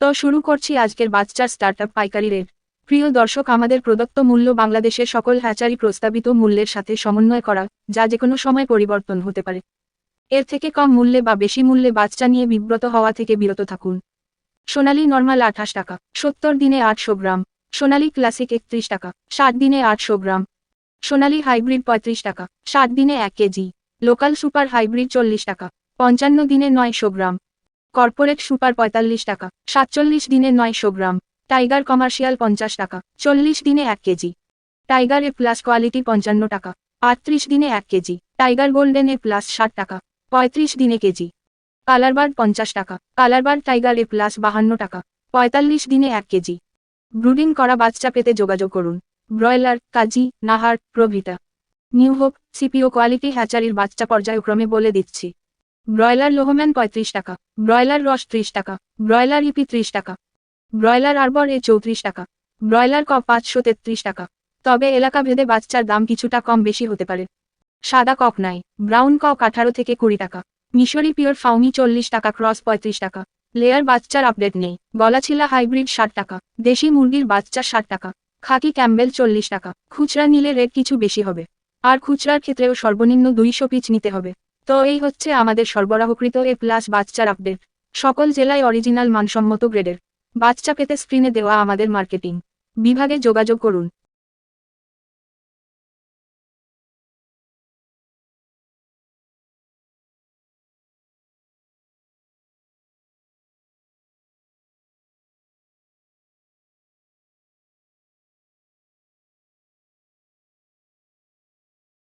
তো শুরু করছি আজকের বাচ্চার স্টার্টআপ পাইকারি রেট প্রিয় দর্শক, আমাদের প্রদত্ত মূল্য বাংলাদেশের সকল হ্যাচারি প্রস্তাবিত মূল্যের সাথে সমন্বয় করা, যা যে কোনো সময় পরিবর্তন হতে পারে। এর থেকে কম মূল্যে বা বেশি মূল্যে বাচ্চা নিয়ে বিব্রত হওয়া থেকে বিরত থাকুন। সোনালি নর্মাল আঠাশ টাকা, সত্তর দিনে আটশো গ্রাম। সোনালী ক্লাসিক একত্রিশ টাকা, ষাট দিনে আটশো গ্রাম। সোনালী হাইব্রিড পঁয়ত্রিশ টাকা, ষাট দিনে এক কেজি। লোকাল সুপার হাইব্রিড চল্লিশ টাকা, পঞ্চান্ন দিনে নয়শো গ্রাম। কর্পোরেট সুপার পঁয়তাল্লিশ টাকা, সাতচল্লিশ দিনে নয়শো গ্রাম, টাইগার কমার্শিয়াল পঞ্চাশ টাকা, চল্লিশ দিনে এক KG. Tiger A plus quality পঞ্চান্ন টাকা, আটত্রিশ দিনে এক KG, tiger golden A plus ষাট টাকা, পঁয়ত্রিশ দিনে কেজি। কালারবার্ড পঞ্চাশ টাকা, কালারবার্ড টাইগার এ প্লাস বাহান্ন টাকা, পঁয়তাল্লিশ দিনে এক কেজি। ব্রুডিং করা বাচ্চা পেতে যোগাযোগ করুন। ব্রয়লার, কাজী, নাহার, প্রভৃতা। নিউ হোপ, সিপিও কোয়ালিটি হ্যাচারির বাচ্চা পর্যায়ক্রমে বলে দিচ্ছি। ব্রয়লার লোহম্যান পঁয়ত্রিশ টাকা, ব্রয়লার রস ত্রিশ টাকা, ব্রয়লার ইপি ত্রিশ টাকা, ব্রয়লার আরবর এ চৌত্রিশ টাকা, ব্রয়লার ক পাঁচশো তেত্রিশ টাকা। তবে এলাকা ভেদে বাচ্চার দাম কিছুটা কম বেশি হতে পারে। সাদা কক নাই, ব্রাউন কক আঠারো থেকে কুড়ি টাকা, মিশরি পিওর ফাউমি চল্লিশ টাকা, ক্রস পঁয়ত্রিশ টাকা। লেয়ার বাচ্চার আপডেট নেই, গলাছিলা হাইব্রিড ষাট টাকা, দেশি মুরগির বাচ্চা ষাট টাকা, খাকি ক্যাম্বেল চল্লিশ টাকা, খুচরা নিলে রেট কিছু বেশি হবে। আর খুচরার ক্ষেত্রেও সর্বনিম্ন দুইশো পিচ নিতে হবে। তো এই হচ্ছে আমাদের সরবরাহকৃত এ প্লাস বাচ্চার আপডেট সকল জেলায় অরিজিনাল মানসম্মত গ্রেডের বাচ্চা পেতে স্ক্রিনে দেওয়া আমাদের মার্কেটিং বিভাগে যোগাযোগ করুন।